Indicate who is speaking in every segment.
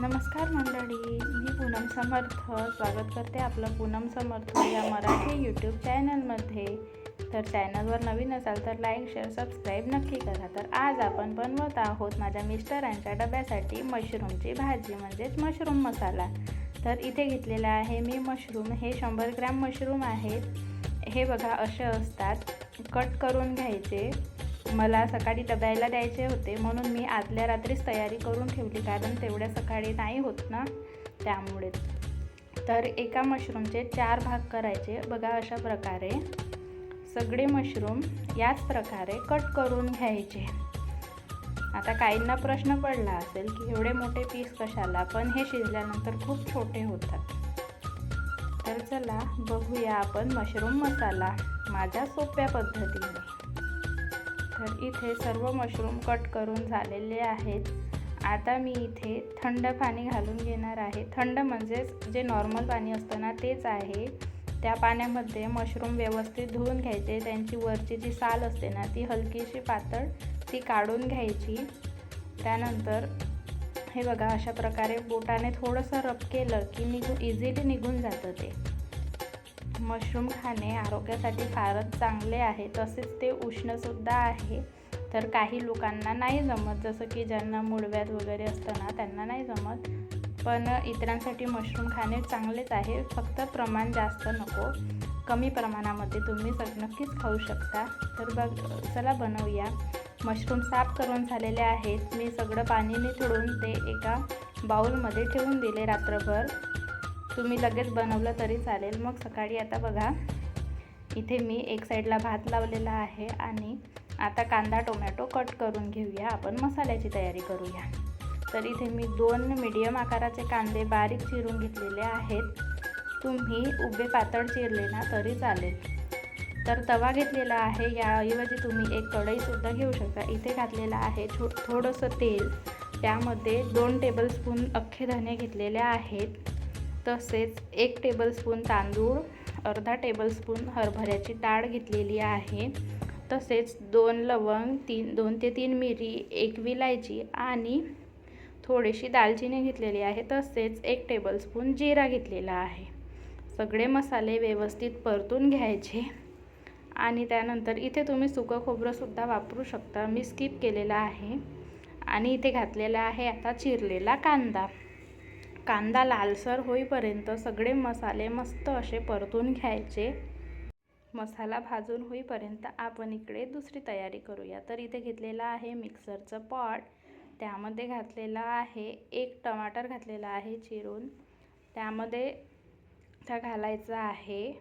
Speaker 1: नमस्कार मंडळी मी पूनम समर्थ स्वागत करते आपलं पूनम समर्थ या मराठी यूट्यूब चॅनलमध्ये तर चॅनलवर नवीन असाल तर लाईक शेअर सबस्क्राईब नक्की करा. तर आज आपण बनवत आहोत माझ्या मिस्टरांच्या डब्यासाठी मशरूमची भाजी म्हणजेच मशरूम मसाला. तर इथे घेतलेला आहे मी मशरूम. हे शंभर ग्रॅम मशरूम आहेत. हे बघा असे असतात. कट करून घ्यायचे. मला सकाळी डब्याला द्यायचे होते म्हणून मी आदल्या रात्रीच तयारी करून ठेवली कारण तेवढ्या सकाळी नाही होत ना त्यामुळे. तर एका मशरूमचे चार भाग करायचे. बघा अशा प्रकारे. सगळे मशरूम याच प्रकारे कट करून घ्यायचे. आता काहींना प्रश्न पडला असेल की एवढे मोठे पीस कशाला पण हे शिजल्यानंतर खूप छोटे होतात. तर चला बघूया आपण मशरूम मसाला माझ्या सोप्या पद्धतीने. तर इथे सर्व मशरूम कट करून झालेले आहेत. आता मी इथे थंड पाणी घालून घेणार आहे. थंड म्हणजेच जे नॉर्मल पाणी असतं ना तेच आहे. त्या पाण्यामध्ये मशरूम व्यवस्थित धुवून घ्यायचे. त्यांची वरची जी साल असते ना ती हलकीशी पातळ ती काढून घ्यायची. त्यानंतर हे बघा अशा प्रकारे बोटाने थोडंसं रब केलं की निघू इझिली निघून जातं ते. मशरूम खाणे आरोग्यासाठी फारच चांगले आहे. तसेच ते उष्णसुद्धा आहे. तर काही लोकांना नाही जमत जसं की ज्यांना मुळव्यात वगैरे असतं ना त्यांना नाही जमत. पण इतरांसाठी मशरूम खाणे चांगलेच आहे. फक्त प्रमाण जास्त नको. कमी प्रमाणामध्ये तुम्ही सग नक्कीच खाऊ शकता. तर बघ चला बनवूया. मशरूम साफ करून झालेले आहेत. मी सगळं पाणी निथळून ते एका बाऊलमध्ये ठेवून दिले रात्रभर. तुम्ही लगेच बनवलं तरी चालेल. मग सकाळी आता बघा इथे मी एक साईडला भात लावलेला आहे आणि आता कांदा टोमॅटो कट करून घेऊया. आपण मसाल्याची तयारी करूया. तर इथे मी दोन मीडियम आकाराचे कांदे बारीक चिरून घेतलेले आहेत. तुम्ही उभे पातळ चिरले ना तरी चालेल. तर तवा घेतलेला आहे. याऐवजी तुम्ही एक कढईसुद्धा घेऊ शकता. इथे घातलेला आहे छो थोडंसं तेल. त्यामध्ये दोन टेबलस्पून अख्खे धने घेतलेले आहेत. तसेच एक टेबलस्पून तांदूळ अर्धा टेबलस्पून हरभऱ्याची डाळ घेतलेली आहे. तसेच दोन लवंग तीन दोन ते तीन मिरी एक विलायची आणि थोडीशी दालचिनी घेतलेली आहे. तसेच एक टेबलस्पून जिरा घेतलेला आहे. सगळे मसाले व्यवस्थित परतून घ्यायचे. आणि त्यानंतर इथे तुम्ही सुकं खोबरंसुद्धा वापरू शकता. मी स्किप केलेलं आहे. आणि इथे घातलेला आहे आता चिरलेला कांदा. कांदा लालसर होईपर्यंत सगळे मसाले मस्त असे परतून घ्यायचे. मसाला भाजून होईपर्यंत आपण इकडे दुसरी तयारी करूया. तर इथे घेतलेला आहे मिक्सरचं पॉट. त्यामध्ये घातलेला आहे एक टमाटर घातलेला आहे चिरून. त्यामध्ये त्या घालायचं आहे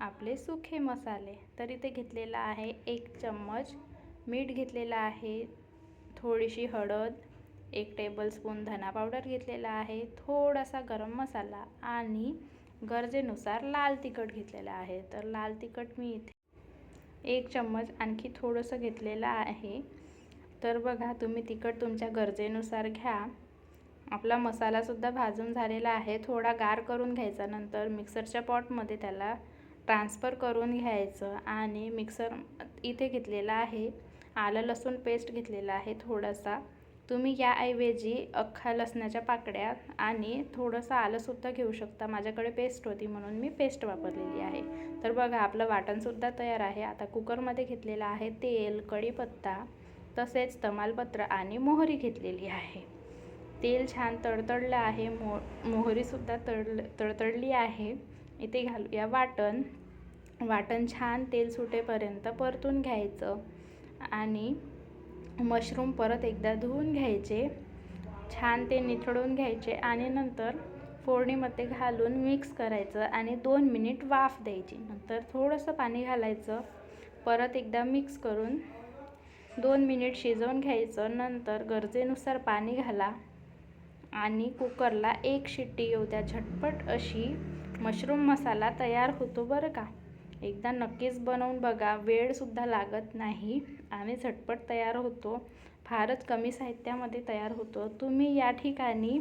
Speaker 1: आपले सुखे मसाले. तर इथे घेतलेला आहे एक चम्मच. मीठ घेतलेलं आहे थोडीशी हळद. एक टेबलस्पून धना पावडर घेतलेला आहे थोडासा गरम मसाला आणि गरजेनुसार लाल तिखट घेतलेलं आहे. तर लाल तिखट मी इथे एक चम्मच आणखी थोडंसं घेतलेलं आहे. तर बघा तुम्ही तिखट तुमच्या गरजेनुसार घ्या. आपला मसालासुद्धा भाजून झालेला आहे. थोडा गार करून घ्यायचा नंतर मिक्सरच्या पॉटमध्ये त्याला ट्रान्सफर करून घ्यायचं आणि मिक्सर इथे घेतलेला आहे. आलं लसूण पेस्ट घेतलेला आहे थोडासा. तुम्ही याऐवजी अख्खा लसणाच्या पाकड्या आणि थोडंसं आलंसुद्धा घेऊ शकता. माझ्याकडे पेस्ट होती म्हणून मी पेस्ट वापरलेली आहे. तर बघा आपलं वाटणसुद्धा तयार आहे. आता कुकरमध्ये घेतलेलं आहे तेल कढीपत्ता तसेच तमालपत्र आणि मोहरी घेतलेली आहे. तेल छान तडतडलं आहे. मो मोहरीसुद्धा तड तडतडली आहे. इथे घालूया वाटण. वाटण छान तेल सुटेपर्यंत परतून घ्यायचं आणि मशरूम परत एकदा धुवून घ्यायचे छान ते निथळून घ्यायचे आणि नंतर फोडणीमध्ये घालून मिक्स करायचं आणि दोन मिनिट वाफ द्यायची. नंतर थोडंसं पाणी घालायचं. परत एकदा मिक्स करून दोन मिनिट शिजवून घ्यायचं. नंतर गरजेनुसार पाणी घाला आणि कुकरला एक शिट्टी येऊ द्या. झटपट अशी मशरूम मसाला तयार होतो बरं का? एकदा नक्कीच बनवून बघा. वेळसुद्धा लागत नाही. आणि झटपट तयार होतो. फारच कमी साहित्यामध्ये तयार होतो. तुम्ही या ठिकाणी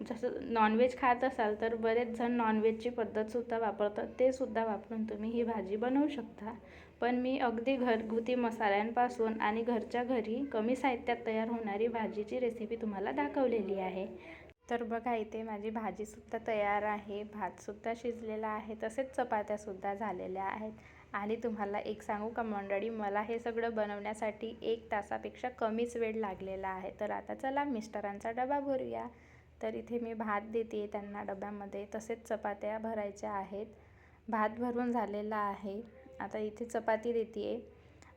Speaker 1: जसं नॉनव्हेज खात असाल तर बरेच जण नॉनव्हेजची पद्धतसुद्धा वापरतात. ते सुद्धा वापरून तुम्ही ही भाजी बनवू शकता. पण मी अगदी घरगुती मसाल्यांपासून आणि घरच्या घरी कमी साहित्यात तयार होणारी भाजीची रेसिपी तुम्हाला दाखवलेली आहे. तर बघा इथे माझी भाजीसुद्धा तयार आहे. भातसुद्धा शिजलेला आहे. तसेच चपात्यासुद्धा झालेल्या आहेत. आणि तुम्हाला एक सांगू का मंडळी मला हे सगळं बनवण्यासाठी एक तासापेक्षा कमीच वेळ लागलेला आहे. तर आता चला मिस्टरांचा डबा भरूया. तर इथे मी भात देते त्यांना डब्यामध्ये. तसेच चपात्या भरायच्या आहेत. भात भरून झालेला आहे. आता इथे चपाती देते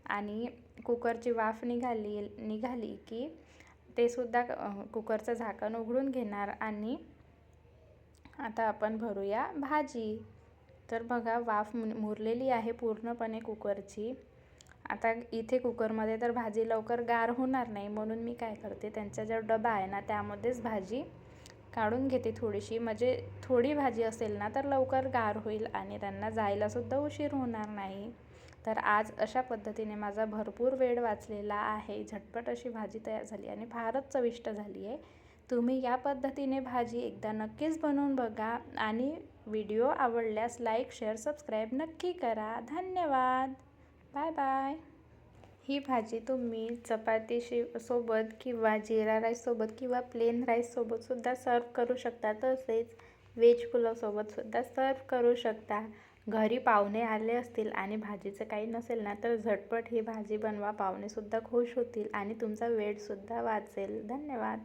Speaker 1: आणि कुकरची वाफ निघाली निघाली की ते सुद्धा कुकरचं झाकण उघडून घेणार आणि आता आपण भरूया भाजी. तर बघा वाफ मुरलेली आहे पूर्णपणे कुकरची. आता इथे कुकरमध्ये तर भाजी लवकर गार होणार नाही म्हणून मी काय करते त्यांचा जो डबा आहे ना त्यामध्येच भाजी काढून घेते थोडीशी. म्हणजे थोडी भाजी असेल ना तर लवकर गार होईल आणि त्यांना जायलासुद्धा उशीर होणार नाही. तर आज अशा पद्धतीने माझा भरपूर वेळ वाचलेला आहे. झटपट अशी भाजी तयार झाली आणि फारच चविष्ट झाली आहे. तुम्ही या पद्धतीने भाजी एकदा नक्कीच बनवून बघा आणि व्हिडिओ आवडल्यास लाईक शेअर सबस्क्राईब नक्की करा. धन्यवाद. Bye bye. ही भाजी तुम्ही चपातीशी सोबत किंवा जिरा राईससोबत किंवा प्लेन राईससोबतसुद्धा सर्व करू शकता. तसेच व्हेज पुलावसोबतसुद्धा सर्व करू शकता. घरी पाहुणे आले असतील आणि भाजीचं काही नसेल ना तर झटपट ही भाजी बनवा. पाहुणेसुद्धा खुश होतील आणि तुमचा वेळसुद्धा वाचेल. धन्यवाद.